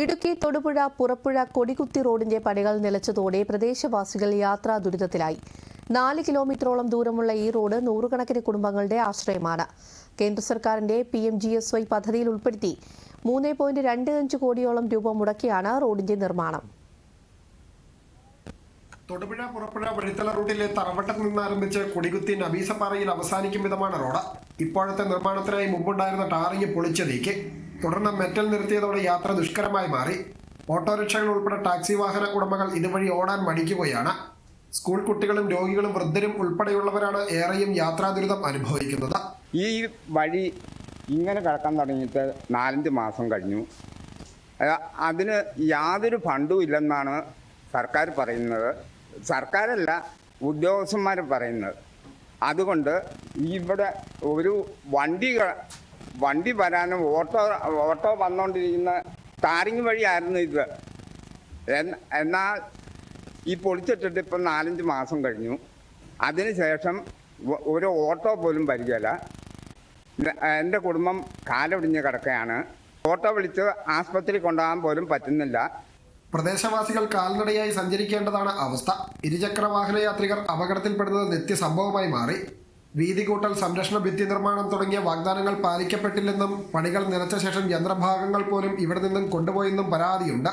ഇടുക്കി തൊടുപുഴ പുറപ്പുഴ കൊടികുത്തി റോഡിന്റെ പണികൾ നിലച്ചതോടെ പ്രദേശവാസികൾ യാത്രാ ദുരിതത്തിലായി. നാല് കിലോമീറ്ററോളം ദൂരമുള്ള ഈ റോഡ് നൂറുകണക്കിന് കുടുംബങ്ങളുടെ ആശ്രയമാണ്. കേന്ദ്ര സർക്കാരിന്റെ P M G S Y പദ്ധതിയിൽ ഉൾപ്പെടുത്തി മൂന്ന് പോയിന്റ് രണ്ട് അഞ്ച് കോടിയോളം രൂപ മുടക്കിയാണ് റോഡിന്റെ നിർമ്മാണം. തൊടുപുഴ പുറപ്പുഴ വഴിത്തല റൂട്ടിലെ തറവട്ടത്ത് നിന്ന് ആരംഭിച്ച് കൊടികുത്തി നബീസപ്പാറയിൽ അവസാനിക്കും വിധമാണ് റോഡ്. ഇപ്പോഴത്തെ നിർമ്മാണത്തിനായി മുമ്പുണ്ടായിരുന്ന ടാറിങ് പൊളിച്ചതേക്ക് തുടർന്ന് മെറ്റൽ നിർത്തിയതോടെ യാത്ര ദുഷ്കരമായി മാറി. ഓട്ടോറിക്ഷകൾ ഉൾപ്പെടെ ടാക്സി വാഹന ഉടമകൾ ഇതുവഴി ഓടാൻ മടിക്കുകയാണ്. സ്കൂൾ കുട്ടികളും രോഗികളും വൃദ്ധരും ഉൾപ്പെടെയുള്ളവരാണ് ഏറെയും യാത്രാ ദുരിതം അനുഭവിക്കുന്നത്. ഈ വഴി ഇങ്ങനെ കിടക്കാൻ തുടങ്ങിയിട്ട് നാലഞ്ച് മാസം കഴിഞ്ഞു. അതിന് യാതൊരു ഫണ്ടും ഇല്ലെന്നാണ് സർക്കാർ പറയുന്നത്. സർക്കാരല്ല ഉദ്യോഗസ്ഥന്മാർ പറയുന്നത്. അതുകൊണ്ട് ഇവിടെ ഒരു വണ്ടി വണ്ടി വരാനും ഓട്ടോ ഓട്ടോ വന്നുകൊണ്ടിരിക്കുന്ന താരിങ് വഴിയായിരുന്നു ഇത്. എന്നാൽ ഈ പൊളിച്ചിട്ടിട്ട് ഇപ്പം നാലഞ്ച് മാസം കഴിഞ്ഞു. അതിനുശേഷം ഒരു ഓട്ടോ പോലും വരികയില്ല എന്റെ കുടുംബം കാലൊടിഞ്ഞ് കിടക്കുകയാണ്. ഓട്ടോ വിളിച്ച് ആസ്പത്രി കൊണ്ടുപോകാൻ പോലും പറ്റുന്നില്ല. പ്രദേശവാസികൾ കാൽനടയായി സഞ്ചരിക്കേണ്ടതാണ് അവസ്ഥ. ഇരുചക്ര വാഹന യാത്രികർ അപകടത്തിൽപ്പെടുന്നത് നിത്യസംഭവമായി മാറി. വീതി കൂട്ടൽ സംരക്ഷണ ഭിത്തി നിർമ്മാണം തുടങ്ങിയ വാഗ്ദാനങ്ങൾ പാലിക്കപ്പെട്ടില്ലെന്നും പണികൾ നിറച്ച ശേഷം യന്ത്രഭാഗങ്ങൾ പോലും ഇവിടെ നിന്നും കൊണ്ടുപോയെന്നും പരാതിയുണ്ട്.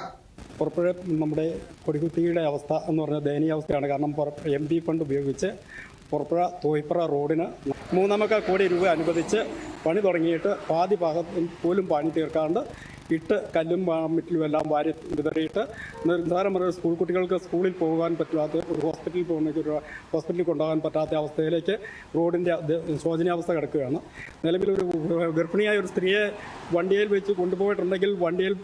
പുറപ്പെടെ നമ്മുടെ കൊടികുത്തിയുടെ അവസ്ഥ എന്ന് പറഞ്ഞാൽ ദയനീയാവസ്ഥയാണ് കാരണം എം പി ഫണ്ട് ഉപയോഗിച്ച് പുറപ്പുഴ തോയിപ്പുറ റോഡിന് മൂന്നാമക്ക കോടി രൂപ അനുവദിച്ച് പണി തുടങ്ങിയിട്ട് പാതി ഭാഗം പോലും പണി തീർക്കാണ്ട് ഇട്ട് കല്ലും മറ്റും എല്ലാം വാരി വിതറിയിട്ട് നിസ്സാരമായ സ്കൂൾ കുട്ടികൾക്ക് സ്കൂളിൽ പോകാൻ പറ്റാത്ത ഒരു ഹോസ്പിറ്റലിൽ പോകുന്ന ഒരു ഹോസ്പിറ്റലിൽ കൊണ്ടുപോകാൻ പറ്റാത്ത അവസ്ഥയിലേക്ക് റോഡിന്റെ ശോചനീയാവസ്ഥ കിടക്കുകയാണ്. നിലവിൽ ഒരു ഗർഭിണിയായ ഒരു സ്ത്രീയെ വണ്ടിയിൽ വെച്ച് കൊണ്ടുപോയിട്ടുണ്ടെങ്കിൽ വണ്ടിയിൽ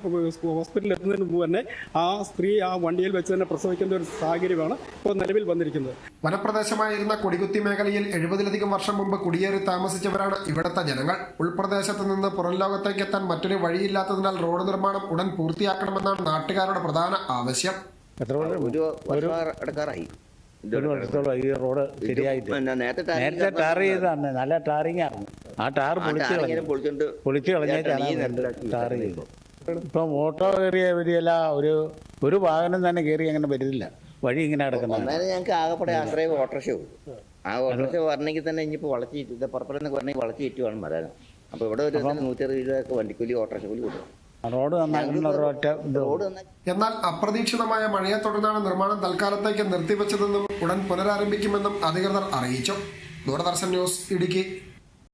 ഹോസ്പിറ്റലിൽ എത്തുന്നതിന് മുമ്പ് തന്നെ ആ സ്ത്രീ ആ വണ്ടിയിൽ വെച്ച് തന്നെ പ്രസവിക്കുന്ന ഒരു സാഹചര്യമാണ് ഇപ്പോൾ നിലവിൽ വന്നിരിക്കുന്നത്. വനപ്രദേശമായിരുന്ന കൊടികുത്തി മേഖലയിൽ എഴുപതിലധികം വർഷം മുമ്പ് കുടിയേറി താമസിച്ചവരാണ് ഇവിടുത്തെ ജനങ്ങൾ. ഉൾപ്രദേശത്ത് നിന്ന് പുറം ലോകത്തേക്ക് എത്താൻ മറ്റൊരു വഴിയില്ലാത്തതിനാൽ റോഡ് നിർമ്മാണം ഉടൻ പൂർത്തിയാക്കണമെന്നാണ് നാട്ടുകാരുടെ പ്രധാന ആവശ്യം. എത്ര ഒരു വർഷം ഒരു വർഷത്തോളം ഈ റോഡ് ശരിയായിട്ട് നേരത്തെ ടാർ നല്ല ടാറിങ് ആണ് ആ ടാർ പൊളിച്ച് കളഞ്ഞു. കളഞ്ഞിട്ടാണ് ടാർ ഇപ്പം ഓട്ടോ കയറിയ വരിയല്ല ഒരു ഒരു വാഹനം തന്നെ കയറി അങ്ങനെ വരുന്നില്ല വഴി ഇങ്ങനെ കിടക്കുന്നത് ഞങ്ങൾക്ക് ആകെപ്പെടെ ആശ്രയം ഓട്ടോറിക്ഷ ഉള്ളൂ. ആ ഓട്ടോറിക്ഷ വരണമെങ്കിൽ തന്നെ ഇനിയിപ്പോൾ വളച്ച് ചുറ്റും പുറപ്പെടുന്ന വരണമെങ്കിൽ വളച്ച് ചീറ്റ് വരാനും അപ്പോൾ ഇവിടെ ഒരു നൂറ്റി അറുപത് രൂപയൊക്കെ വണ്ടിക്കൂലി ഓട്ടോറിക്ഷ കൂലി കൊടുക്കും. റോഡ് റോഡ് എന്നാൽ അപ്രതീക്ഷിതമായ മഴയെ തുടർന്നാണ് നിർമ്മാണം തൽക്കാലത്തേക്ക് നിർത്തിവെച്ചതെന്നും ഉടൻ പുനരാരംഭിക്കുമെന്നും അധികൃതർ അറിയിച്ചു. ദൂരദർശൻ ന്യൂസ് ഇടുക്കി.